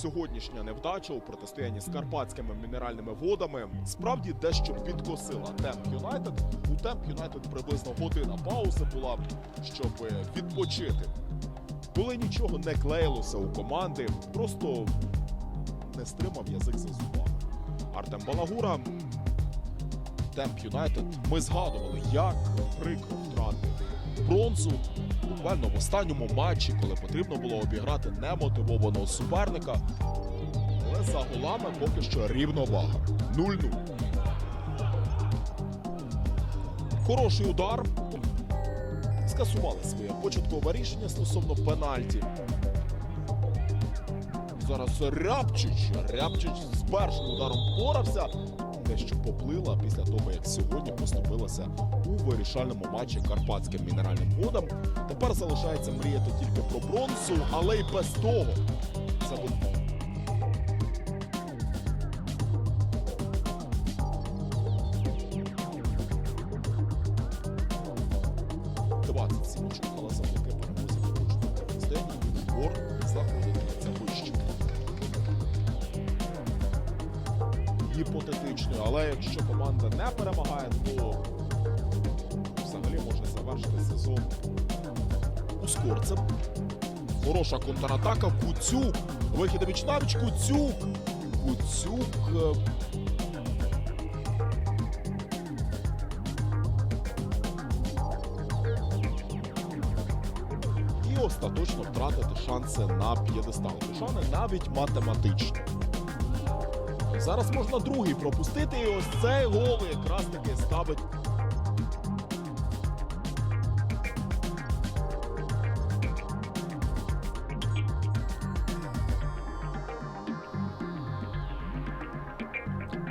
Сьогоднішня невдача у протистоянні з карпатськими мінеральними водами справді дещо підкосила Темп Юнайтед. У Темп Юнайтед приблизно година паузи була, щоб відпочити. Коли нічого не клеїлося у команди, просто не стримав язик за зубами. Артем Балагура, Темп Юнайтед. Ми згадували, як прикро втратити бронзу буквально в останньому матчі, коли потрібно було обіграти немотивованого суперника. Але за голами поки що рівновага. 0-0. Хороший удар. Скасували своє початкове рішення стосовно пенальті. Зараз Рябчич. Рябчич з першим ударом порався. Дещо поплила після того, як сьогодні поступилася у вирішальному матчі карпатським мінеральним водам. Тепер залишається мріяти тільки про бронзу, але й без того. Це буде 27 очок, але завдяки перемозі в кожному протистоянні збор заходить на це вище. Гіпотетично, але якщо команда не перемагає, то взагалі може завершити сезон ускорцем. Хороша контратака. Куцюк. Вихід на вічнавіч. Куцюк. Куцюк. е, і остаточно втратити шанси на п'єдестал. Шани навіть математично. Зараз можна другий пропустити, і ось цей гол якраз таки ставить.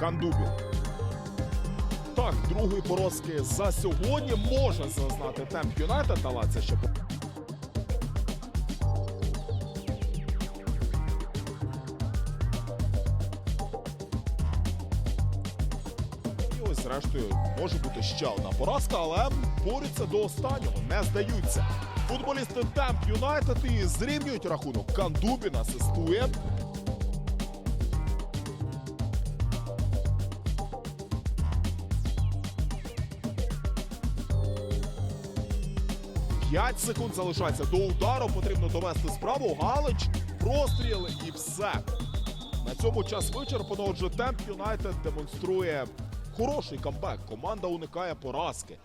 Кандубін. Так, другої поразки за сьогодні може зазнати темп Юнайтед, але це ще І зрештою, може бути ще одна поразка, але борються до останнього, не здаються. Футболісти Темп Юнайтед і зрівнюють рахунок. Кандубін асистує. П'ять секунд залишається до удару. Потрібно довести справу. Галич, простріли і все. На цьому час вичерпано. Отже, Темп Юнайтед демонструє хороший камбек. Команда уникає поразки.